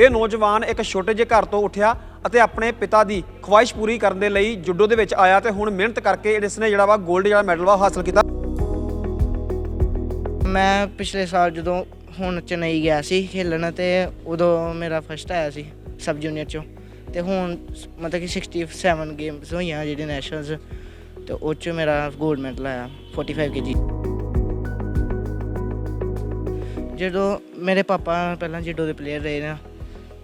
ਇਹ ਨੌਜਵਾਨ ਇੱਕ ਛੋਟੇ ਜਿਹੇ ਘਰ ਤੋਂ ਉੱਠਿਆ ਅਤੇ ਆਪਣੇ ਪਿਤਾ ਦੀ ਖੁਆਇਸ਼ ਪੂਰੀ ਕਰਨ ਦੇ ਲਈ ਜੁੱਡੋ ਦੇ ਵਿੱਚ ਆਇਆ ਤੇ ਹੁਣ ਮਿਹਨਤ ਕਰਕੇ ਇਸ ਨੇ ਜਿਹੜਾ ਵਾ 골ਡ ਜਿਹੜਾ ਮੈਡਲ ਵਾ ਉਹ ਹਾਸਲ ਕੀਤਾ। ਮੈਂ ਪਿਛਲੇ ਸਾਲ ਜਦੋਂ ਹੁਣ ਚੇਨਈ ਗਿਆ ਸੀ ਖੇਲਣ ਤੇ ਉਦੋਂ ਮੇਰਾ ਫਸਟ ਆਇਆ ਸੀ ਸਬ ਜੂਨੀਅਰ ਚੋਂ ਤੇ ਹੁਣ ਮਤਲਬ ਕਿ 67 ਗੇਮਸ ਹੋਈਆਂ ਜਿਹੜੇ ਨੈਸ਼ਨਲਸ ਤੇ ਉਹ ਚ ਮੇਰਾ 골ਡ ਮੈਡਲ ਆਇਆ 45 ਕੇਜੀ ਜਦੋਂ ਮੇਰੇ ਪਾਪਾ ਪਹਿਲਾਂ ਜਿੱਡੋ ਦੇ ਪਲੇਅਰ ਰਹੇ ਨੇ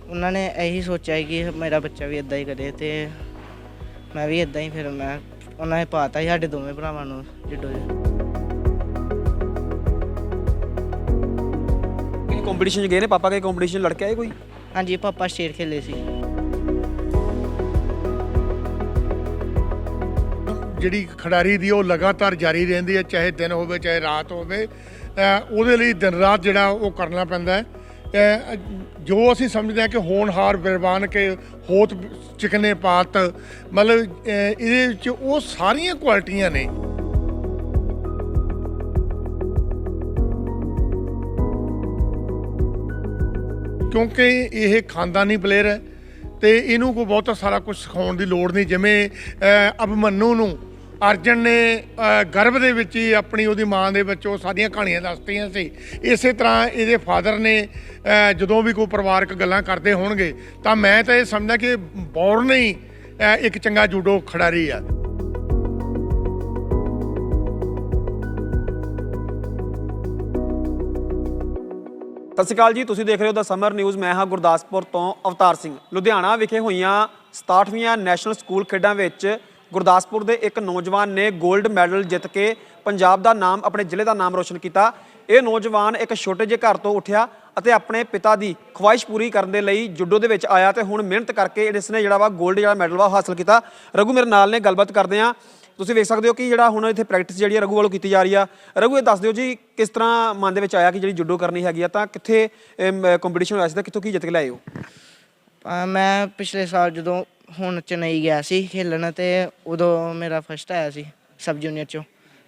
ਉਹਨਾਂ ਨੇ ਇਹੀ ਸੋਚਿਆ ਕਿ ਮੇਰਾ ਬੱਚਾ ਵੀ ਇਦਾਂ ਹੀ ਕਰੇ ਤੇ ਮੈਂ ਵੀ ਇਦਾਂ ਹੀ ਫਿਰ ਮੈਂ ਉਹਨਾਂ ਨੇ ਪਾਤਾ ਸੀ ਸਾਡੇ ਦੋਵੇਂ ਭਰਾਵਾਂ ਨੂੰ ਜੂਡੋ ਕਿਸੇ ਕੰਪੀਟੀਸ਼ਨ 'ਚ ਗਏ ਨੇ? ਪਾਪਾ ਕੇ ਕੰਪੀਟੀਸ਼ਨ ਲੜ ਕੇ ਆਏ ਕੋਈ? ਹਾਂਜੀ ਪਾਪਾ ਸ਼ੇਰ ਖੇਲੇ ਸੀ। ਜਿਹੜੀ ਖਿਡਾਰੀ ਦੀ ਉਹ ਲਗਾਤਾਰ ਜਾਰੀ ਰਹਿੰਦੀ ਹੈ ਚਾਹੇ ਦਿਨ ਹੋਵੇ ਚਾਹੇ ਰਾਤ ਹੋਵੇ ਉਹਦੇ ਲਈ ਦਿਨ ਰਾਤ ਜਿਹੜਾ ਉਹ ਕਰਨਾ ਪੈਂਦਾ ਹੈ। ਜੋ ਅਸੀਂ ਸਮਝਦੇ ਹਾਂ ਕਿ ਹੋਣਹਾਰ ਬਿਰਬਾਨ ਕੇ ਹੋਤ ਚਿਕਨੇ ਪਾਤ ਮਤਲਬ ਇਹਦੇ ਵਿੱਚ ਉਹ ਸਾਰੀਆਂ ਕੁਆਲਿਟੀਆਂ ਨੇ। ਕਿਉਂਕਿ ਇਹ ਖਾਨਦਾਨੀ ਪਲੇਅਰ ਹੈ ਤੇ ਇਹਨੂੰ ਕੋਈ ਬਹੁਤਾ ਸਾਰਾ ਕੁਝ ਸਿਖਾਉਣ ਦੀ ਲੋੜ ਨਹੀਂ ਜਿਵੇਂ ਅਹ, ਨੂੰ ਅਰਜਨ ਨੇ ਗਰਭ ਦੇ ਵਿੱਚ ਹੀ ਆਪਣੀ ਉਹਦੀ ਮਾਂ ਦੇ ਵਿੱਚ ਉਹ ਸਾਰੀਆਂ ਕਹਾਣੀਆਂ ਦੱਸਤੀਆਂ ਸੀ। ਇਸੇ ਤਰ੍ਹਾਂ ਇਹਦੇ ਫਾਦਰ ਨੇ ਜਦੋਂ ਵੀ ਕੋਈ ਪਰਿਵਾਰਕ ਗੱਲਾਂ ਕਰਦੇ ਹੋਣਗੇ, ਤਾਂ ਮੈਂ ਤਾਂ ਇਹ ਸਮਝਦਾ ਕਿ ਬੌਰਨ ਹੀ ਇੱਕ ਚੰਗਾ ਜੂਡੋ ਖਿਡਾਰੀ ਆ। ਸਤਿ ਸ਼੍ਰੀ ਅਕਾਲ ਜੀ, ਤੁਸੀਂ ਦੇਖ ਰਹੇ ਹੋ ਦਾ ਸਮਰ ਨਿਊਜ਼ ਮੈਂ ਹਾਂ ਗੁਰਦਾਸਪੁਰ ਤੋਂ ਅਵਤਾਰ ਸਿੰਘ। ਲੁਧਿਆਣਾ ਵਿਖੇ ਹੋਈਆਂ 67ਵੀਆਂ ਨੈਸ਼ਨਲ ਸਕੂਲ ਖੇਡਾਂ ਵਿੱਚ ਗੁਰਦਾਸਪੁਰ ਦੇ ਇੱਕ ਨੌਜਵਾਨ ਨੇ 골ਡ ਮੈਡਲ ਜਿੱਤ ਕੇ ਪੰਜਾਬ ਦਾ ਨਾਮ, ਆਪਣੇ ਜ਼ਿਲ੍ਹੇ ਦਾ ਨਾਮ ਰੋਸ਼ਨ ਕੀਤਾ। ਇਹ ਨੌਜਵਾਨ ਇੱਕ ਛੋਟੇ ਜਿਹੇ ਘਰ ਤੋਂ ਉੱਠਿਆ ਅਤੇ ਆਪਣੇ ਪਿਤਾ ਦੀ ਖੁਆਇਸ਼ ਪੂਰੀ ਕਰਨ ਦੇ ਲਈ ਜੁੱਡੋ ਦੇ ਵਿੱਚ ਆਇਆ ਤੇ ਹੁਣ ਮਿਹਨਤ ਕਰਕੇ ਇਸ ਨੇ ਜਿਹੜਾ ਵਾ 골ਡ ਜਿਹੜਾ ਮੈਡਲ ਵਾ ਹਾਸਲ ਕੀਤਾ। ਰਘੂ ਮੇਰੇ ਨਾਲ ਨੇ, ਗੱਲਬਾਤ ਕਰਦੇ ਆ ਤੁਸੀਂ ਵੇਖ ਸਕਦੇ ਹੋ ਕਿ ਜਿਹੜਾ ਹੁਣ ਇੱਥੇ ਪ੍ਰੈਕਟਿਸ ਜਿਹੜੀ ਆ ਰਘੂ ਵੱਲੋਂ ਕੀਤੀ ਜਾ ਰਹੀ ਆ। ਰਘੂ, ਇਹ ਦੱਸ ਦਿਓ ਜੀ, ਕਿਸ ਤਰ੍ਹਾਂ ਮਨ ਦੇ ਵਿੱਚ ਆਇਆ ਕਿ ਜਿਹੜੀ ਜੁੱਡੋ ਕਰਨੀ ਹੈਗੀ ਆ, ਤਾਂ ਕਿੱਥੇ ਕੰਪੀਟੀਸ਼ਨ ਹੋਇਆ ਸੀ ਤਾਂ ਕਿੱਥੋਂ ਕੀ ਜਿੱਤ ਕੇ ਲਿਆਏ ਹੋ? ਮੈਂ ਪਿਛਲੇ ਸਾਲ ਜਦੋਂ ਹੁਣ ਚੇਨਈ ਗਿਆ ਸੀ ਖੇਲਣ ਤੇ ਉਦੋਂ ਮੇਰਾ ਫਸਟ ਆਇਆ ਸੀ ਸਬ ਜੂਨੀਅਰ ਚੋਂ।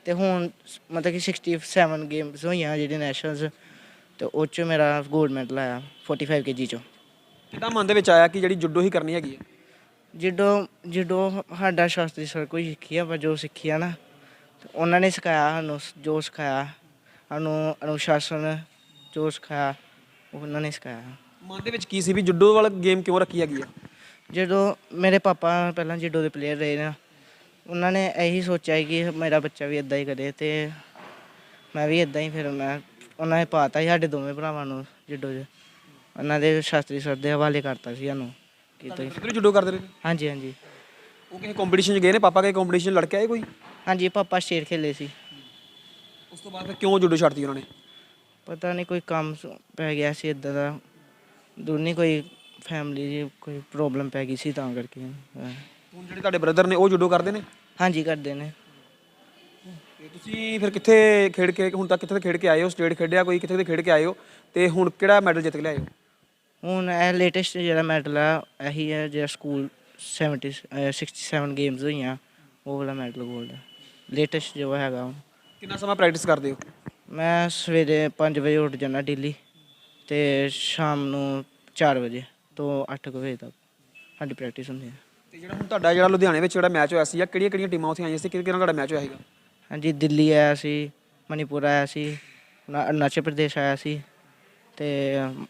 ਤੇ ਹੁਣ ਮਤਲਬ ਕਿ 67 ਗੇਮਸ ਹੋਈਆਂ ਜਿਹੜੇ ਨੈਸ਼ਨਲਸ ਤੇ ਉਹ ਚ ਮੇਰਾ 골ਡ ਮੈਡਲ ਆਇਆ 45 ਕੇਜੀ ਚੋਂ। ਕਿੱਦਾਂ ਮਨ ਦੇ ਵਿੱਚ ਆਇਆ ਕਿ ਜਿਹੜੀ ਜੁੱਡੋ ਹੀ ਕਰਨੀ ਹੈਗੀ ਆ ਜਿੱਡੋ ਜਿੱਡੋ ਸਾਡਾ ਸ਼ਾਸਤਰੀ ਸਰ ਕੋਈ ਸਿੱਖੀ ਆ ਪਰ ਜੋ ਸਿੱਖੀ ਆ ਨਾ ਤੇ ਉਹਨਾਂ ਨੇ ਸਿਖਾਇਆ ਸਾਨੂੰ ਜੋ ਸਿਖਾਇਆ ਸਾਨੂੰ ਅਨੁਸ਼ਾਸਨ ਜੋ ਸਿਖਾਇਆ ਉਹ ਉਹਨਾਂ ਨੇ ਸਿਖਾਇਆ। ਮਨ ਦੇ ਵਿੱਚ ਕੀ ਸੀ ਵੀ ਜੁੱਡੋ ਵਾਲਾ ਗੇਮ ਕਿਉਂ ਰੱਖੀ ਹੈਗੀ ਆ? ਜਦੋਂ ਮੇਰੇ ਪਾਪਾ ਪਹਿਲਾਂ ਜੂਡੋ ਦੇ ਪਲੇਅਰ ਰਹੇ ਨੇ ਉਹਨਾਂ ਨੇ ਇਹੀ ਸੋਚਿਆ ਕਿ ਮੇਰਾ ਬੱਚਾ ਵੀ ਇਦਾਂ ਹੀ ਕਰੇ ਤੇ ਮੈਂ ਵੀ ਇਦਾਂ ਹੀ ਫਿਰ ਮੈਂ ਉਹਨਾਂ ਨੇ ਪਾਤਾ ਸੀ ਸਾਡੇ ਦੋਵੇਂ ਭਰਾਵਾਂ ਨੂੰ ਜੂਡੋ 'ਚ। ਉਹਨਾਂ ਦੇ ਸ਼ਾਸਤਰੀ ਸਰ ਦੇ ਹਵਾਲੇ ਕਰਤਾ ਸੀ ਸਾਨੂੰ ਕਿ ਤੁਸੀਂ ਕਿੱਧਰ ਜੁੱਡੋ ਕਰਦੇ ਰਹੇ? ਹਾਂਜੀ ਹਾਂਜੀ। ਉਹ ਕਿਸੇ ਕੰਪੀਟੀਸ਼ਨ 'ਚ ਗਏ ਨੇ? ਪਾਪਾ ਕੇ ਕੰਪੀਟੀਸ਼ਨ ਲੜ ਕੇ ਆਏ ਕੋਈ? ਹਾਂਜੀ ਪਾਪਾ ਸ਼ੇਰ ਖੇਲੇ ਸੀ। ਉਸ ਤੋਂ ਬਾਅਦ ਫਿਰ ਕਿਉਂ ਜੁੱਡੋ ਛੱਡਤੀ ਉਹਨਾਂ ਨੇ? ਪਤਾ ਨਹੀਂ ਕੋਈ ਕੰਮ ਸ- ਪੈ ਗਿਆ ਸੀ ਇਦਾਂ ਦਾ। ਦੋਨੀ ਕੋਈ ਫੈਮਿਲੀ ਦੀ ਕੋਈ ਪ੍ਰੋਬਲਮ ਪੈ ਗਈ ਸੀ ਤਾਂ ਕਰਕੇ ਹਾਂ। ਹੁਣ ਜਿਹੜੇ ਤੁਹਾਡੇ ਬ੍ਰਦਰ ਨੇ ਉਹ ਜੁੱਡੋ ਕਰਦੇ ਨੇ? ਹਾਂਜੀ ਕਰਦੇ ਨੇ। ਤੇ ਤੁਸੀਂ ਫਿਰ ਕਿੱਥੇ ਖੇਡ ਕੇ ਹੁਣ ਤੱਕ ਕਿੱਥੇ ਤੇ ਖੇਡ ਕੇ ਆਏ ਹੋ? ਸਟੇਟ ਖੇਡਿਆ ਕੋਈ? ਕਿੱਥੇ ਤੇ ਖੇਡ ਕੇ ਆਏ ਹੋ? ਤੇ ਹੁਣ ਕਿਹੜਾ ਮੈਡਲ ਜਿੱਤ ਕੇ ਲਿਆਏ ਹੋ? ਹੁਣ ਇਹ ਲੇਟੈਸਟ ਜਿਹੜਾ ਮੈਡਲ ਆ ਇਹੀ ਹੈ ਜਿਹੜਾ ਸਕੂਲ 70 ਅਹ 67 ਗੇਮਸ ਹੋਈਆਂ ਉਹ ਵਾਲਾ ਮੈਡਲ 골ਡ ਲੇਟੈਸਟ ਜੋ ਹੈਗਾ ਹੁਣ। ਕਿੰਨਾ ਸਮਾਂ ਪ੍ਰੈਕਟਿਸ ਕਰਦੇ ਹੋ? ਮੈਂ ਸਵੇਰੇ 5 ਵਜੇ ਉੱਠ ਜਾਂਦਾ ਡੇਲੀ ਤੇ ਸ਼ਾਮ ਨੂੰ 4 ਵਜੇ। ਤੋਂ 8 ਵਜੇ ਤੱਕ ਸਾਡੀ ਪ੍ਰੈਕਟਿਸ ਹੁੰਦੀ ਹੈ। ਤੇ ਜਿਹੜਾ ਹੁਣ ਤੁਹਾਡਾ ਜਿਹੜਾ ਲੁਧਿਆਣੇ ਵਿੱਚ ਜਿਹੜਾ ਮੈਚ ਹੋਇਆ ਸੀ ਜਾਂ ਕਿਹੜੀਆਂ ਕਿਹੜੀਆਂ ਟੀਮਾਂ ਉੱਥੇ ਆਈਆਂ ਸੀ? ਕਿਹਦੇ ਕਿਹਨਾਂ ਤੁਹਾਡਾ ਮੈਚ ਹੋਇਆ ਸੀਗਾ? ਹਾਂਜੀ ਦਿੱਲੀ ਆਇਆ ਸੀ ਮਣੀਪੁਰ ਆਇਆ ਸੀ ਨਾ- ਅਰੁਣਾਚਲ ਪ੍ਰਦੇਸ਼ ਆਇਆ ਸੀ ਤੇ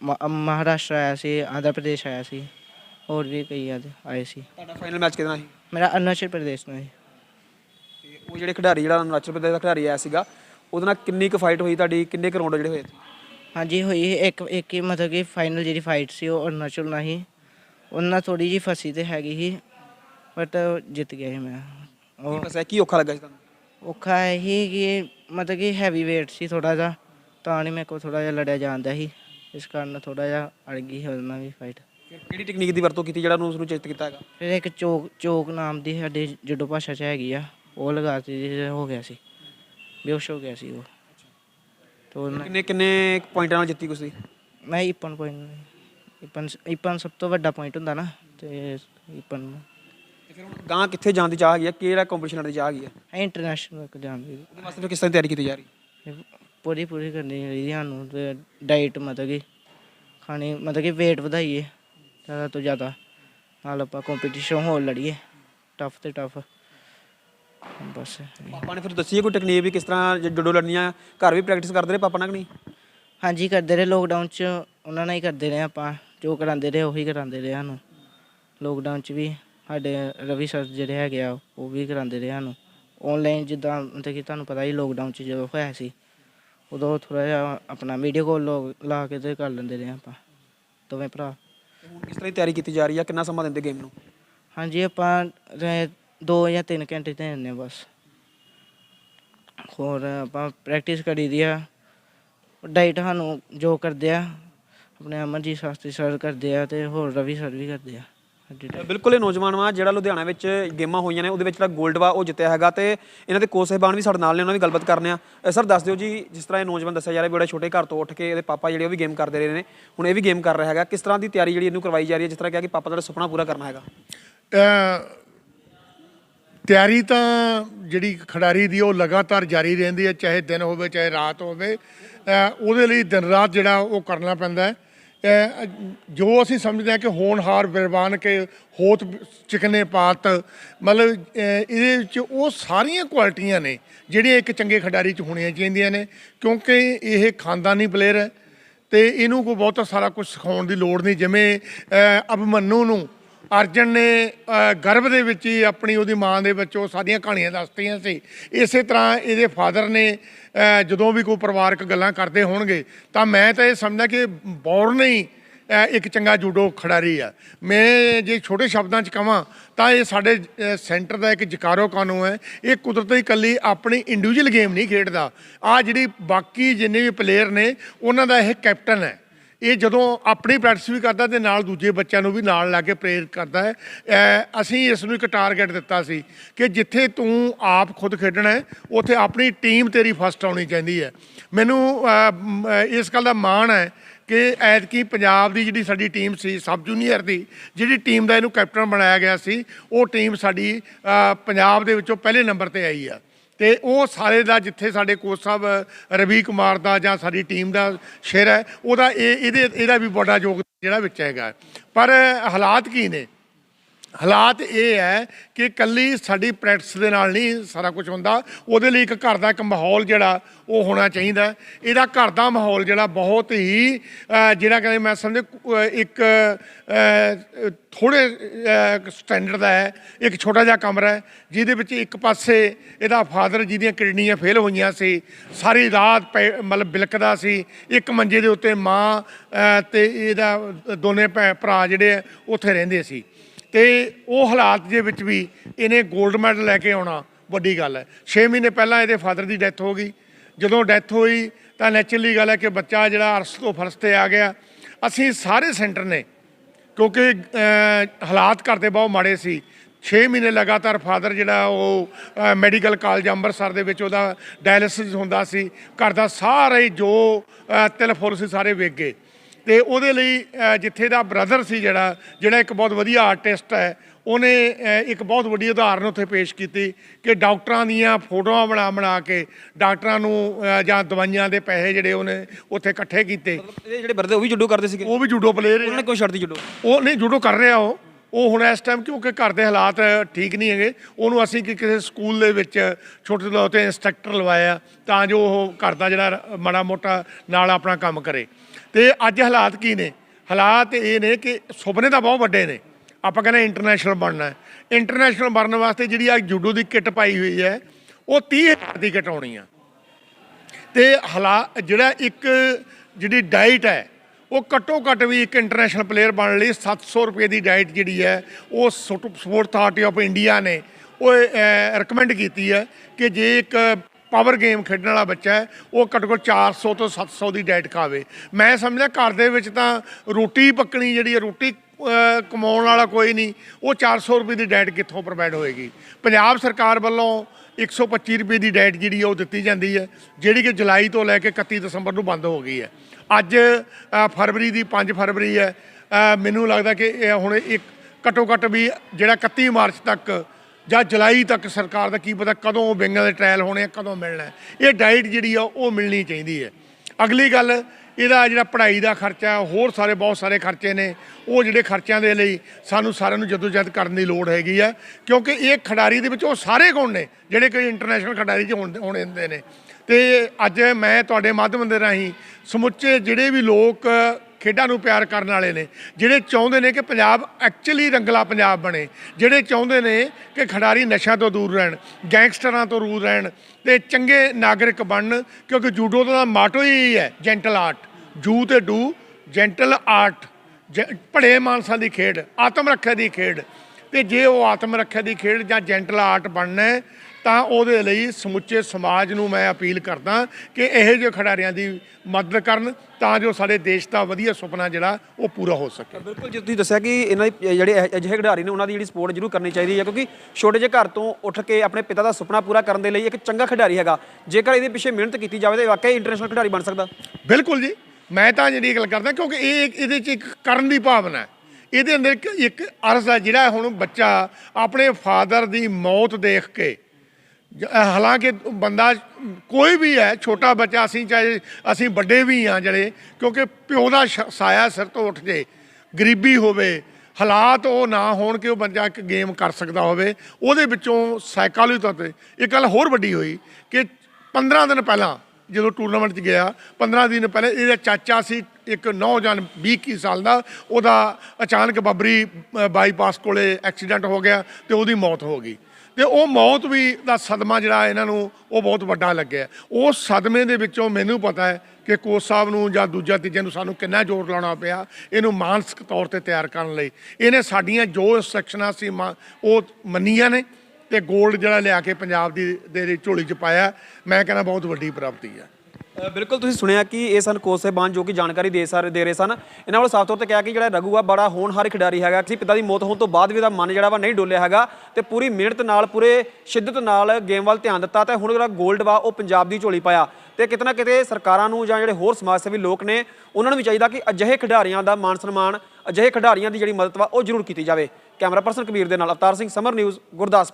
ਮ- ਮਹਾਰਾਸ਼ਟਰ ਆਇਆ ਸੀ ਆਂਧਰਾ ਪ੍ਰਦੇਸ਼ ਆਇਆ ਸੀ ਹੋਰ ਵੀ ਕਈ ਆਦ- ਆਏ ਸੀ। ਤੁਹਾਡਾ ਫਾਈਨਲ ਮੈਚ ਕਿਹਦੇ ਨਾਲ ਸੀ? ਮੇਰਾ ਅਰੁਣਾਚਲ ਪ੍ਰਦੇਸ਼ ਨਾਲ ਸੀ। ਤੇ ਉਹ ਜਿਹੜੇ ਖਿਡਾਰੀ ਜਿਹੜਾ ਅਰੁਣਾਚਲ ਪ੍ਰਦੇਸ਼ ਦਾ ਖਿਡਾਰੀ ਆਇਆ ਸੀਗਾ ਉਹਦੇ ਨਾਲ ਕਿੰਨੀ ਕੁ ਫਾਈਟ ਹੋਈ ਤੁਹਾਡੀ ਕਿੰਨੇ ਕੁ ਰਾਉਂਡ ਜਿਹੜੇ ਹੋਏ? ਹਾਂਜੀ ਹੋਈ ਇੱਕ ਇੱਕ ਹੀ ਮਤਲਬ ਕਿ ਫਾਈਨਲ ਜਿਹੜੀ ਫਾਈਟ ਸੀ ਉਹ ਅਰੁਣਾਚਲ ਨਾਲ ਹੀ ਉਹਨਾਂ ਨਾਲ ਥੋੜੀ ਜੀ ਫਸੀ ਤੇ ਹੈਗੀ ਸੀ ਬਟ ਜਿੱਤ ਗਿਆ ਸੀ ਮੈਂ। ਉਹ ਬਸ ਕੀ ਔਖਾ ਲੱਗਾ ਸੀ ਤੁਹਾਨੂੰ? ਔਖਾ ਇਹੀ ਕਿ ਮਤਲਬ ਕਿ ਹੈਵੀ weight ਸੀ ਥੋੜਾ ਜਿਹਾ ਤਾਂ ਨਹੀਂ ਮੇਰੇ ਕੋਲ ਥੋੜਾ ਜਿਹਾ ਲੜਿਆ ਜਾਂਦਾ ਸੀ। ਇਸ ਕਾਰਨ ਥੋੜਾ ਜਿਹਾ ਅੜ ਗਈ ਉਹਦੇ ਨਾਲ ਵੀ ਫਾਈਟ ਫਿਰ ਕਿਹੜੀ ਟੈਕਨੀਕ ਦੀ ਵਰਤੋਂ ਕੀਤੀ ਜਿਹੜਾ ਨੂੰ ਉਸਨੂੰ ਜਿੱਤ ਕੀਤਾ ਹੈਗਾ? ਫਿਰ ਇੱਕ ਚੋਕ ਚੋਕ ਨਾਮ ਦੀ ਸਾਡੇ ਜੁਡੋ ਭਾਸ਼ਾ 'ਚ ਹੈਗੀ ਆ ਉਹ ਲਗਾਤੀ ਜੀ ਹੋ ਗਿਆ ਸੀ। ਬੇਹੋਸ਼ ਹੋ ਗਿਆ ਸੀ ਉਹ। ਉਹਨਾਂ- ਕਿੰਨੇ ਕਿੰਨੇ ਪੁਆਇੰਟਾਂ ਨਾਲ ਜਿੱਤੀ ਕੁਸ਼ਤੀ ਮੈਂ ਇਪਨ ਪੁਆਇੰਟ ਇਪਨ ਇਪਨ ਸਭ ਤੋਂ ਵੱਡਾ ਪੁਆਇੰਟ ਹੁੰਦਾ ਨਾ ਤੇ ਇਪਨ ਤੇ ਫਿਰ ਹੁਣ ਗਾਂ ਕਿੱਥੇ ਜਾਣ ਦੀ ਚਾਹ ਹੈਗੀ ਆ? ਕਿਹੜਾ ਕੰਪੀਟੀਸ਼ਨ ਦੀ ਚਾਹ ਹੈਗੀ ਹੈ ਇੰਟਰਨੈਸ਼ਨਲ ਤੱਕ ਜਾਣ ਦੀ। ਉਹਦੇ ਵਾਸਤੇ ਫਿਰ ਕਿਸ ਤਰ੍ਹਾਂ ਦੀ ਤਿਆਰੀ ਕੀਤੀ ਜਾ ਰਹੀ? ਪੂਰੀ ਪੂਰੀ ਕਰਨੀ ਚਾਹੀਦੀ ਸਾਨੂੰ ਤੇ ਡਾਈਟ ਮਤਲਬ ਕਿ ਖਾਣੀ ਮਤਲਬ ਕਿ weight ਵਧਾਈਏ ਜ਼ਿਆਦਾ ਤੋਂ ਜ਼ਿਆਦਾ। ਨਾਲ ਆਪਾਂ ਕੰਪੀਟੀਸ਼ਨ ਹੋਰ ਲੜੀਏ। ਟਫ ਤੇ ਟਫ ਬਸ ਪਾਪਾ ਨੇ ਫਿਰ ਦੱਸੀ ਕੋਈ ਟੈਕਨੀਕ ਵੀ ਕਿਸ ਤਰ੍ਹਾਂ ਜੁਡੋ ਲੜਨੀ ਆ ਘਰ ਵੀ ਪ੍ਰੈਕਟਿਸ ਕਰਦੇ ਰਹੇ ਪਾਪਾ ਨਾਲ ਕਿ ਨਹੀਂ? ਹਾਂਜੀ ਕਰਦੇ ਰਹੇ ਲੋਕਡਾਊਨ 'ਚ ਉਹਨਾਂ ਨਾਲ ਹੀ ਕਰਦੇ ਰਹੇ ਆਪਾਂ। ਜੋ ਕਰਾਉਂਦੇ ਰਹੇ ਉਹੀ ਕਰਾਉਂਦੇ ਰਹੇ ਸਾਨੂੰ। ਲੋਕਡਾਊਨ 'ਚ ਵੀ ਸਾਡੇ ਰਵੀ ਸਰ ਜਿਹੜੇ ਹੈਗੇ ਆ ਉਹ ਵੀ ਕਰਾਉਂਦੇ ਰਹੇ ਸਾਨੂੰ। ਆਨਲਾਈਨ ਜਿੱਦਾਂ ਮਤਲਬ ਕਿ ਤੁਹਾਨੂੰ ਪਤਾ ਹੀ ਲੋਕਡਾਊਨ 'ਚ ਜਦੋਂ ਹੋਇਆ ਸੀ ਉਦੋਂ ਥੋੜਾ ਜਿਹਾ ਆਪਣਾ ਵੀਡੀਓ ਕਾਲ ਲਾ ਕੇ ਤੇ ਕਰ ਲੈਂਦੇ ਰਹੇ ਆਪਾਂ ਦੋਵੇਂ ਭਰਾ। ਹੁਣ ਕਿਸ ਤਰ੍ਹਾਂ ਦੀ ਤਿਆਰੀ ਕੀਤੀ ਜਾ ਰਹੀ ਆ? ਕਿੰਨਾ ਸਮਾਂ ਦਿੰਦੇ ਗੇਮ ਨੂੰ? ਹਾਂਜੀ ਆਪਾਂ ਦੋ ਜਾਂ ਤਿੰਨ ਘੰਟੇ ਤੇ ਦਿੰਦੇ ਬਸ। ਹੋਰ ਆਪਾਂ ਪ੍ਰੈਕਟਿਸ ਕਰੀ ਦੀ ਆ। ਡਾਈਟ ਸਾਨੂੰ ਜੋ ਕਰਦੇ ਆ ਆਪਣੇ ਅਮਨਜੀਤ ਸ਼ਾਸਤਰੀ ਸਰ ਕਰਦੇ ਆ ਤੇ ਹੋਰ ਰਵੀ ਸਰ ਵੀ ਕਰਦੇ ਆ। ਸਾਡੀ diet। ਬਿਲਕੁਲ ਇਹ ਨੌਜਵਾਨ ਵਾ ਜਿਹੜਾ ਲੁਧਿਆਣਾ ਵਿੱਚ ਗੇਮਾਂ ਹੋਈਆਂ ਨੇ ਉਹਦੇ ਵਿੱਚ ਜਿਹੜਾ 골ਡ ਵਾ ਉਹ ਜਿੱਤਿਆ ਹੈਗਾ ਤੇ ਇਹਨਾਂ ਦੇ ਕੋਚ ਸਾਹਿਬਾਨ ਵੀ ਸਾਡੇ ਨਾਲ ਨੇ ਉਹਨਾਂ ਵੀ ਗੱਲਬਾਤ ਕਰਨੇ ਆ। ਅ, ਸਰ ਦੱਸ ਦਿਓ ਜੀ ਜਿਸ ਤਰ੍ਹਾਂ ਇਹ ਨੌਜਵਾਨ ਦੱਸਿਆ ਜਾ ਰਿਹਾ ਵੀ ਬੜੇ ਛੋਟੇ ਘਰ ਤੋਂ ਉੱਠ ਕੇ ਇਹਦੇ ਪਾਪਾ ਜਿਹੜੇ ਉਹ ਵੀ ਗੇਮ ਕਰਦੇ ਰਹੇ ਨੇ ਹੁਣ ਇਹ ਵੀ ਗੇਮ ਕਰ ਰਿਹਾ ਹੈਗਾ। ਕਿਸ ਤਰ੍ਹਾਂ ਦੀ ਤਿਆਰੀ ਜਿਹੜੀ ਇਹਨੂੰ ਕਰਵਾਈ ਜਾ ਰਹੀ ਹੈ ਜਿਸ ਤਰ੍ਹਾਂ ਕਿਹਾ ਕਿ ਪਾਪਾ ਦਾ ਸੁਪਨਾ ਪੂਰਾ ਕਰਨਾ ਹੈਗਾ? ਤਿਆਰੀ ਤਾਂ ਜਿਹੜੀ ਖਿਡਾਰੀ ਦੀ ਉਹ ਲਗਾਤਾਰ ਜਾਰੀ ਰਹਿੰਦੀ ਹੈ, ਚਾਹੇ ਦਿਨ ਹੋਵੇ, ਚਾਹੇ ਰਾਤ ਹੋਵੇ ਉਹਦੇ ਲਈ ਦਿਨ ਰਾਤ ਜਿਹੜਾ ਉਹ ਕਰਨਾ ਪੈਂਦਾ ਹੈ। ਜੋ ਅਸੀਂ ਸਮਝਦੇ ਹਾਂ ਕਿ ਹੋਣਹਾਰ ਵਿਰਵਾਨ ਕੇ ਹੋਤ ਚਿਕਨੇ ਪਾਤ, ਮਤਲਬ ਇਹਦੇ ਵਿੱਚ ਉਹ ਸਾਰੀਆਂ ਕੁਆਲਿਟੀਆਂ ਨੇ, ਜਿਹੜੀਆਂ ਇੱਕ ਚੰਗੇ ਖਿਡਾਰੀ 'ਚ ਹੋਣੀਆਂ ਚਾਹੀਦੀਆਂ ਨੇ, ਕਿਉਂਕਿ ਇਹ ਖਾਨਦਾਨੀ ਪਲੇਅਰ ਹੈ ਤੇ ਇਹਨੂੰ ਕੋਈ ਬਹੁਤਾ ਸਾਰਾ ਕੁਝ ਸਿਖਾਉਣ ਦੀ ਲੋੜ ਨਹੀਂ, ਜਿਵੇਂ ਅਭਮਨੂ ਨੂੰ ਅਰਜਨ ਨੇ ਗਰਭ ਦੇ ਵਿੱਚ ਹੀ ਆਪਣੀ ਉਹਦੀ ਮਾਂ ਦੇ ਵਿੱਚ ਉਹ ਸਾਰੀਆਂ ਕਹਾਣੀਆਂ ਦੱਸਤੀਆਂ ਸੀ। ਇਸੇ ਤਰ੍ਹਾਂ ਇਹਦੇ ਫਾਦਰ ਨੇ ਜਦੋਂ ਵੀ ਕੋਈ ਪਰਿਵਾਰਕ ਗੱਲਾਂ ਕਰਦੇ ਹੋਣਗੇ, ਤਾਂ ਮੈਂ ਤਾਂ ਇਹ ਸਮਝਦਾ ਕਿ ਬੌਰਨ ਹੀ ਇੱਕ ਚੰਗਾ ਜੂਡੋ ਖਿਡਾਰੀ ਆ। ਮੈਂ ਜੇ ਛੋਟੇ ਸ਼ਬਦਾਂ 'ਚ ਕਹਾਂ ਤਾਂ ਇਹ ਸਾਡੇ ਸੈਂਟਰ ਦਾ ਇੱਕ ਜਕਾਰੋ ਕਾਨੂੰ ਹੈ। ਇਹ ਕੁਦਰਤੀ ਇਕੱਲੀ ਆਪਣੀ ਇੰਡੀਵਿਜੂਅਲ ਗੇਮ ਨਹੀਂ ਖੇਡਦਾ। ਆ ਜਿਹੜੀ ਬਾਕੀ ਜਿੰਨੇ ਵੀ ਪਲੇਅਰ ਨੇ, ਉਹਨਾਂ ਦਾ ਇਹ ਕੈਪਟਨ ਹੈ। ਇਹ ਜਦੋਂ ਆਪਣੀ ਪ੍ਰੈਕਟਿਸ ਵੀ ਕਰਦਾ ਤੇ ਨਾਲ ਦੂਜੇ ਬੱਚਿਆਂ ਨੂੰ ਵੀ ਨਾਲ ਲਾ ਕੇ ਪ੍ਰੇਰਿਤ ਕਰਦਾ ਹੈ ਅਸੀਂ ਇਸ ਨੂੰ ਇੱਕ ਟਾਰਗੇਟ ਦਿੱਤਾ ਸੀ ਕਿ ਜਿੱਥੇ ਤੂੰ ਆਪ ਖੁਦ ਖੇਡਣਾ ਹੈ, ਉੱਥੇ ਆਪਣੀ ਟੀਮ ਤੇਰੀ ਫਸਟ ਆਉਣੀ ਚਾਹੀਦੀ ਹੈ। ਮੈਨੂੰ ਇਸ ਗੱਲ ਦਾ ਮਾਣ ਹੈ ਕਿ ਐਤਕੀ ਪੰਜਾਬ ਦੀ ਜਿਹੜੀ ਸਾਡੀ ਟੀਮ ਸੀ, ਸਬ ਜੂਨੀਅਰ ਦੀ, ਜਿਹੜੀ ਟੀਮ ਦਾ ਇਹਨੂੰ ਕੈਪਟਨ ਬਣਾਇਆ ਗਿਆ ਸੀ, ਉਹ ਟੀਮ ਸਾਡੀ ਪੰਜਾਬ ਦੇ ਵਿੱਚੋਂ ਪਹਿਲੇ ਨੰਬਰ ਤੇ ਆਈ ਆ। ਤੇ ਉਹ ਸਾਰੇ ਦਾ ਜਿੱਥੇ ਸਾਡੇ ਕੋਚ ਸਾਹਿਬ, ਰਵੀ ਕੁਮਾਰ ਦਾ ਜਾਂ ਸਾਡੀ ਟੀਮ ਦਾ ਸ਼ੇਰ ਹੈ, ਉਹਦਾ ਇਹ, ਇਹਦੇ, ਇਹਦਾ ਵੀ ਬੜਾ ਯੋਗਦਾਨ ਜਿਹੜਾ ਵਿੱਚ ਹੈਗਾ। ਪਰ ਹਾਲਾਤ ਕੀ ਨੇ? ਹਾਲਾਤ ਇਹ ਹੈ ਕਿ ਕੱਲੀ ਸਾਡੀ ਪ੍ਰੈਕਟਿਸ ਦੇ ਨਾਲ ਨਹੀਂ ਸਾਰਾ ਕੁਝ ਹੁੰਦਾ। ਉਹਦੇ ਲਈ ਇੱਕ ਘਰ ਦਾ ਇੱਕ ਮਾਹੌਲ ਜਿਹੜਾ ਉਹ ਹੋਣਾ ਚਾਹੀਦਾ। ਇਹਦਾ ਘਰ ਦਾ ਮਾਹੌਲ ਜਿਹੜਾ ਬਹੁਤ ਹੀ ਜਿਹੜਾ ਕਹਿੰਦੇ ਮੈਂ ਸਮਝੇ ਇੱਕ ਅਹ, ਥੋੜੇ ਸਟੈਂਡਰਡ ਦਾ ਹੈ। ਇੱਕ ਛੋਟਾ ਜਿਹਾ ਕਮਰਾ ਹੈ ਜਿਹਦੇ ਵਿੱਚ ਇੱਕ ਪਾਸੇ ਇਹਦਾ ਫਾਦਰ ਜਿਹਦੀਆਂ ਕਿਡਨੀਆਂ ਫੇਲ ਹੋਈਆਂ ਸੀ ਸਾਰੀ ਰਾਤ ਪੈ- ਮਤਲਬ ਬਿਲਕਦਾ ਸੀ। ਇੱਕ ਮੰਜੇ ਦੇ ਉੱਤੇ ਮਾਂ ਅਹ, ਤੇ ਇਹਦਾ ਦੋਨੇ ਭੈ- ਭਰਾ ਜਿਹੜੇ ਆ ਉੱਥੇ ਰਹਿੰਦੇ ਸੀ। ਤੇ ਉਹ ਹਾਲਾਤ ਦੇ ਵਿੱਚ ਵੀ ਇਹਨੇ 골ਡ ਮੈਡਲ ਲੈ ਕੇ ਆਉਣਾ ਵੱਡੀ ਗੱਲ ਹੈ। 6 ਮਹੀਨੇ ਪਹਿਲਾਂ ਇਹਦੇ ਫਾਦਰ ਦੀ ਡੈਥ ਹੋ ਗਈ। ਜਦੋਂ ਡੈਥ ਹੋਈ ਤਾਂ ਨੈਚੁਰਲੀ ਗੱਲ ਹੈ ਕਿ ਬੱਚਾ ਜਿਹੜਾ ਅਰਸ ਤੋਂ ਫਰਸ ਤੇ ਆ ਗਿਆ। ਅਸੀਂ ਸਾਰੇ ਸੈਂਟਰ ਨੇ, ਕਿਉਂਕਿ ਹਾਲਾਤ ਘਰ ਦੇ ਬਹੁਤ ਮਾੜੇ ਸੀ। 6 ਮਹੀਨੇ ਲਗਾਤਾਰ ਫਾਦਰ ਜਿਹੜਾ ਉਹ ਮੈਡੀਕਲ ਕਾਲਜ ਅੰਮ੍ਰਿਤਸਰ ਦੇ ਵਿੱਚ ਉਹਦਾ ਡਾਇਲਿਸਿਸ ਹੁੰਦਾ ਸੀ। ਘਰ ਦਾ ਸਾਰਾ ਹੀ ਜੋ ਤਿਲ ਫੁੱਲ ਸੀ, ਸਾਰੇ ਵਿਕ ਗਏ। ਤੇ ਉਹਦੇ ਲਈ ਜਿੱਥੇ ਦਾ ਬ੍ਰਦਰ ਸੀ ਜਿਹੜਾ ਜਿਹੜਾ ਇੱਕ ਬਹੁਤ ਵਧੀਆ ਆਰਟਿਸਟ ਹੈ ਉਹਨੇ ਇੱਕ ਬਹੁਤ ਵੱਡੀ ਉਦਾਹਰਨ ਉੱਥੇ ਪੇਸ਼ ਕੀਤੀ ਕਿ ਡਾਕਟਰਾਂ ਦੀਆਂ ਫੋਟੋਆਂ ਬਣਾ ਬਣਾ ਕੇ ਡਾਕਟਰਾਂ ਨੂੰ ਜਾਂ ਦਵਾਈਆਂ ਦੇ ਪੈਸੇ ਜਿਹੜੇ ਉਹਨੇ ਉੱਥੇ ਇਕੱਠੇ ਕੀਤੇ। ਇਹ ਜਿਹੜੇ ਬਰਦੇ ਉਹ ਵੀ ਜੁਡੋ ਕਰਦੇ ਸੀਗੇ? ਉਹ ਵੀ ਜੂਡੋ ਪਲੇਅਰ ਉਹਨਾਂ ਨੇ ਕੋਈ ਛੱਡਦੀ ਜੁਡੋ? ਉਹ ਨਹੀਂ ਜੂਡੋ ਕਰ ਰਿਹਾ ਉਹ। ਉਹ ਹੁਣ ਇਸ ਟਾਈਮ ਕਿਉਂਕਿ ਘਰ ਦੇ ਹਾਲਾਤ ਠੀਕ ਨਹੀਂ ਹੈਗੇ, ਉਹਨੂੰ ਅਸੀਂ ਕਿ ਕਿਸੇ ਸਕੂਲ ਦੇ ਵਿੱਚ ਛੋਟੇ ਤੌਰ ਤੇ ਇੰਸਟ੍ਰਕਟਰ ਲਵਾਇਆ ਤਾਂ ਜੋ ਉਹ ਘਰ ਦਾ ਜਿਹੜਾ ਮਾੜਾ ਮੋਟਾ ਨਾਲ ਆਪਣਾ ਕੰਮ ਕਰੇ। ਤੇ ਅੱਜ ਹਾਲਾਤ ਕੀ ਨੇ? ਹਾਲਾਤ ਇਹ ਨੇ ਕਿ ਸੁਪਨੇ ਤਾਂ ਬਹੁਤ ਵੱਡੇ ਨੇ। ਆਪਾਂ ਕਹਿੰਦੇ ਇੰਟਰਨੈਸ਼ਨਲ ਬਣਨਾ ਇੰਟਰਨੈਸ਼ਨਲ ਬਣਨ ਵਾਸਤੇ ਜਿਹੜੀ ਆ ਜੂਡੋ ਦੀ ਕਿੱਟ ਪਾਈ ਹੋਈ ਹੈ, ਉਹ 30000 ਦੀ ਕਿੱਟ ਆਉਣੀ ਆ। ਤੇ ਹਾਲਾ, ਜਿਹੜਾ ਇੱਕ ਜਿਹੜੀ ਡਾਈਟ ਹੈ ਉਹ ਘੱਟੋ ਘੱਟ ਵੀ ਇੱਕ ਇੰਟਰਨੈਸ਼ਨਲ ਪਲੇਅਰ ਬਣਨ ਲਈ 700 ਰੁਪਏ ਦੀ ਡਾਈਟ ਜਿਹੜੀ ਹੈ, ਉਹ ਸਪੋਰਟ ਅਥਾਰਟੀ ਆਫ ਇੰਡੀਆ ਨੇ ਉਹ ਰეკਮੈਂਡ ਕੀਤੀ ਹੈ ਕਿ ਜੇ ਇੱਕ ਪਾਵਰ ਗੇਮ ਖੇਡਣ ਵਾਲਾ ਬੱਚਾ ਹੈ, ਉਹ ਘੱਟੋ ਘੱਟ 400 ਤੋਂ 700 ਦੀ ਡਾਈਟ ਖਾਵੇ। ਮੈਂ ਸਮਝਦਾ ਘਰ ਦੇ ਵਿੱਚ ਤਾਂ ਰੋਟੀ ਪੱਕਣੀ ਜਿਹੜੀ ਹੈ, ਰੋਟੀ ਕਮਾਉਣ ਵਾਲਾ ਕੋਈ ਨਹੀਂ, ਉਹ 400 ਰੁਪਏ ਦੀ ਡਾਈਟ ਕਿੱਥੋਂ ਪ੍ਰੋਵਾਈਡ ਹੋਏਗੀ? ਪੰਜਾਬ ਸਰਕਾਰ ਵੱਲੋਂ 125 ਰੁਪਏ ਦੀ ਡਾਈਟ ਜਿਹੜੀ ਹੈ ਉਹ ਦਿੱਤੀ ਜਾਂਦੀ ਹੈ ਜਿਹੜੀ ਕਿ ਜੁਲਾਈ ਤੋਂ ਲੈ ਕੇ 31 ਦਸੰਬਰ ਨੂੰ ਬੰਦ ਹੋ ਗਈ ਹੈ ਅੱਜ ਫਰਵਰੀ ਦੀ 5 ਫਰਵਰੀ ਹੈ ਮੈਨੂੰ ਲੱਗਦਾ ਕਿ ਇਹ ਹੁਣ ਇੱਕ ਘੱਟੋ ਘੱਟ ਵੀ ਜਿਹੜਾ 31 ਮਾਰਚ ਤੱਕ ਜਾਂ ਜੁਲਾਈ ਤੱਕ ਸਰਕਾਰ ਦਾ ਕੀ ਪਤਾ ਕਦੋਂ ਉਹ ਵਿੰਗਾਂ ਦੇ ਟ੍ਰਾਇਲ ਹੋਣੇ ਆ, ਕਦੋਂ ਮਿਲਣਾ। ਇਹ ਡਾਈਟ ਜਿਹੜੀ ਆ ਉਹ ਮਿਲਣੀ ਚਾਹੀਦੀ ਹੈ ਅਗਲੀ ਗੱਲ ਇਹਦਾ ਜਿਹੜਾ ਪੜ੍ਹਾਈ ਦਾ ਖਰਚਾ, ਹੋਰ ਸਾਰੇ ਬਹੁਤ ਸਾਰੇ ਖਰਚੇ ਨੇ, ਉਹ ਜਿਹੜੇ ਖਰਚਿਆਂ ਦੇ ਲਈ ਸਾਨੂੰ ਸਾਰਿਆਂ ਨੂੰ ਜਦੋਜਹਿਦ ਕਰਨ ਦੀ ਲੋੜ ਹੈਗੀ ਆ, ਕਿਉਂਕਿ ਇਹ ਖਿਡਾਰੀ ਦੇ ਵਿੱਚ ਉਹ ਸਾਰੇ ਗੁਣ ਨੇ, ਜਿਹੜੇ ਕਿ ਇੰਟਰਨੈਸ਼ਨਲ ਖਿਡਾਰੀ 'ਚ ਹੋਣ, ਹੋਣੇ ਹੁੰਦੇ ਨੇ। ਤੇ ਅੱਜ ਮੈਂ ਤੁਹਾਡੇ ਮਾਧਿਅਮ ਦੇ ਰਾਹੀਂ ਸਮੁੱਚੇ ਜਿਹੜੇ ਵੀ ਲੋਕ ਖੇਡਾਂ ਨੂੰ ਪਿਆਰ ਕਰਨ ਵਾਲੇ ਨੇ, ਜਿਹੜੇ ਚਾਹੁੰਦੇ ਨੇ ਕਿ ਪੰਜਾਬ ਐਕਚੁਅਲੀ ਰੰਗਲਾ ਪੰਜਾਬ ਬਣੇ, ਜਿਹੜੇ ਚਾਹੁੰਦੇ ਨੇ ਕਿ ਖਿਡਾਰੀ ਨਸ਼ਿਆਂ ਤੋਂ ਦੂਰ ਰਹਿਣ, ਗੈਂਗਸਟਰਾਂ ਤੋਂ ਦੂਰ ਰਹਿਣ, ਤੇ ਚੰਗੇ ਨਾਗਰਿਕ ਬਣਨ, ਕਿਉਂਕਿ ਜੂਡੋ ਦਾ ਮਾਟੋ ਹੀ ਹੈ ਜੈਂਟਲ ਆਰਟ ਜੂ ਤੇ ਡੂ ਜੈਂਟਲ ਆਰਟ ਭੜੇ ਮਾਨਸਾਂ ਦੀ ਖੇਡ ਆਤਮ ਰੱਖਿਆ ਦੀ ਖੇਡ। ਤੇ ਜੇ ਉਹ ਆਤਮ ਰੱਖਿਆ ਦੀ ਖੇਡ ਜਾਂ ਜੈਂਟਲ ਆਰਟ ਬਣਨਾ ਹੈ ਤਾਂ ਉਹਦੇ ਲਈ ਸਮੁੱਚੇ ਸਮਾਜ ਨੂੰ ਮੈਂ ਅਪੀਲ ਕਰਦਾ ਕਿ ਇਹੋ ਜਿਹੇ ਖਿਡਾਰੀਆਂ ਦੀ ਮਦਦ ਕਰਨ ਤਾਂ ਜੋ ਸਾਡੇ ਦੇਸ਼ ਦਾ ਵਧੀਆ ਸੁਪਨਾ ਜਿਹੜਾ ਉਹ ਪੂਰਾ ਹੋ ਸਕੇ। ਬਿਲਕੁਲ ਜੀ ਤੁਸੀਂ ਦੱਸਿਆ ਕਿ ਇਹਨਾਂ ਦੀ ਜਿਹੜੇ ਅਜਿਹੇ ਖਿਡਾਰੀ ਨੇ ਉਹਨਾਂ ਦੀ ਜਿਹੜੀ ਸਪੋਰਟ ਜ਼ਰੂਰ ਕਰਨੀ ਚਾਹੀਦੀ ਹੈ ਕਿਉਂਕਿ ਛੋਟੇ ਜਿਹੇ ਘਰ ਤੋਂ ਉੱਠ ਕੇ ਆਪਣੇ ਪਿਤਾ ਦਾ ਸੁਪਨਾ ਪੂਰਾ ਕਰਨ ਦੇ ਲਈ ਇੱਕ ਚੰਗਾ ਖਿਡਾਰੀ ਹੈਗਾ। ਜੇਕਰ ਇਹਦੇ ਪਿੱਛੇ ਮਿਹਨਤ ਕੀਤੀ ਜਾਵੇ ਤਾਂ ਵਾਕਈ ਇੰਟਰਨੈਸ਼ਨਲ ਖਿਡਾਰੀ ਬਣ ਸਕਦਾ। ਬਿਲਕੁਲ ਜੀ। ਮੈਂ ਤਾਂ ਜਿਹੜੀ ਗੱਲ ਕਰਦਾ, ਕਿਉਂਕਿ ਇਹ ਇਹਦੇ 'ਚ ਇੱਕ ਕਰਨ ਦੀ ਭਾਵਨਾ ਹੈ। ਇਹਦੇ ਅੰਦਰ ਇੱਕ ਇੱਕ ਅਰਜ਼ ਹੈ, ਜਿਹੜਾ ਹੁਣ ਬੱਚਾ ਆਪਣੇ ਫਾਦਰ ਦੀ ਮੌਤ ਦੇਖ ਕੇ ਹਾਲਾਂਕਿ ਬੰਦਾ ਕੋਈ ਵੀ ਹੈ, ਛੋਟਾ ਬੱਚਾ, ਅਸੀਂ ਚਾਹੇ, ਅਸੀਂ ਵੱਡੇ ਵੀ ਹਾਂ ਜਿਹੜੇ, ਕਿਉਂਕਿ ਪਿਓ ਦਾ ਸਾਇਆ ਸਿਰ ਤੋਂ ਉੱਠ ਜੇ, ਗਰੀਬੀ ਹੋਵੇ, ਹਾਲਾਤ ਉਹ ਨਾ ਹੋਣ ਕਿ ਉਹ ਬੰਦਾ ਇੱਕ ਗੇਮ ਕਰ ਸਕਦਾ ਹੋਵੇ, ਉਹਦੇ ਵਿੱਚੋਂ ਸਾਈਕੋਲੋਜੀ ਤੌਰ ਤੇ ਇੱਕ ਗੱਲ ਹੋਰ ਵੱਡੀ ਹੋਈ ਕਿ 15 ਦਿਨ ਪਹਿਲਾਂ ਜਦੋਂ ਟੂਰਨਾਮੈਂਟ 'ਚ ਗਿਆ 15 ਦਿਨ ਪਹਿਲੇ ਇਹਦਾ ਚਾਚਾ ਸੀ, ਇੱਕ ਨੌਜਵਾਨ 20 ਇੱਕੀ ਸਾਲ ਦਾ, ਉਹਦਾ ਅਚਾਨਕ ਬੱਬਰੀ ਬਾਈਪਾਸ ਕੋਲੇ ਐਕਸੀਡੈਂਟ ਹੋ ਗਿਆ ਤੇ ਉਹਦੀ ਮੌਤ ਹੋ ਗਈ। ਤੇ ਉਹ ਮੌਤ ਵੀ ਦਾ ਸਦਮਾ ਜਿਹੜਾ ਇਹਨਾਂ ਨੂੰ ਉਹ ਬਹੁਤ ਵੱਡਾ ਲੱਗਿਆ। ਉਸ ਸਦਮੇ ਦੇ ਵਿੱਚੋਂ ਮੈਨੂੰ ਪਤਾ ਹੈ ਕਿ ਕੋਚ ਸਾਹਿਬ ਨੂੰ ਜਾਂ ਦੂਜਾ ਤੀਜੇ ਨੂੰ ਸਾਨੂੰ ਕਿੰਨਾ ਜ਼ੋਰ ਲਾਉਣਾ ਪਿਆ, ਇਹਨੂੰ ਮਾਨਸਿਕ ਤੌਰ ਤੇ ਤਿਆਰ ਕਰਨ ਲਈ। ਇਹਨੇ ਸਾਡੀਆਂ ਜੋ ਇੰਸਟਰਕਸ਼ਨਾਂ ਸੀ, ਮਾ- ਉਹ ਮੰਨੀਆਂ ਨੇ। ਤੇ 골ਡ ਜਿਹੜਾ ਲਿਆ ਕੇ ਪੰਜਾਬ ਦੀ ਦੇ ਝੋਲੀ 'ਚ ਪਾਇਆ, ਮੈਂ ਕਹਿੰਦਾ ਬਹੁਤ ਵੱਡੀ ਪ੍ਰਾਪਤੀ ਹੈ ਬਿਲਕੁਲ ਤੁਸੀਂ ਸੁਣਿਆ ਕਿ ਇਹ ਸਨ ਕੋਚ ਸਾਹਿਬਾਨ ਜੋ ਕਿ ਜਾਣਕਾਰੀ ਦੇ ਸਾਰੇ ਦੇ ਰਹੇ ਸਨ। ਇਹਨਾਂ ਵੱਲੋਂ ਸਾਫ਼ ਤੌਰ ਤੇ ਕਿਹਾ ਕਿ ਜਿਹੜਾ ਰਘੂ ਆ ਬੜਾ ਹੋਣਹਾਰ ਖਿਡਾਰੀ ਹੈਗਾ ਕਿ ਪਿਤਾ ਦੀ ਮੌਤ ਹੋਣ ਤੋਂ ਬਾਅਦ ਵੀ ਉਹਦਾ ਮਨ ਜਿਹੜਾ ਵਾ ਨਹੀਂ ਡੋਲਿਆ ਹੈਗਾ ਤੇ ਪੂਰੀ ਮਿਹਨਤ ਨਾਲ, ਪੂਰੇ ਸ਼ਿੱਦਤ ਨਾਲ ਗੇਮ ਵੱਲ ਧਿਆਨ ਦਿੱਤਾ ਤੇ ਹੁਣ ਜਿਹੜਾ 골ਡ ਵਾ ਉਹ ਪੰਜਾਬ ਦੀ ਝੋਲੀ ਪਾਇਆ। ਤੇ ਕਿਤੇ ਨਾ ਕਿਤੇ ਸਰਕਾਰਾਂ ਨੂੰ ਜਾਂ ਜਿਹੜੇ ਹੋਰ ਸਮਾਜ ਸੇਵੀ ਲੋਕ ਨੇ, ਉਹਨਾਂ ਨੂੰ ਵੀ ਚਾਹੀਦਾ ਕਿ ਅਜਿਹੇ ਖਿਡਾਰੀਆਂ ਦਾ ਮਾਣ ਸਨਮਾਨ, ਅਜਿਹੇ ਖਿਡਾਰੀਆਂ ਦੀ ਜਿਹੜੀ ਮਦਦ ਵਾ ਉਹ ਜ਼ਰੂਰ ਕੀਤੀ ਜਾਵੇ। ਕੈਮਰਾ ਪਰਸਨ ਕਬੀਰ ਦੇ ਨਾਲ ਅਵਤਾਰ ਸਿੰਘ ਸਮਰ ਨਿਊਜ਼, ਗੁਰਦਾਸਪੁਰ।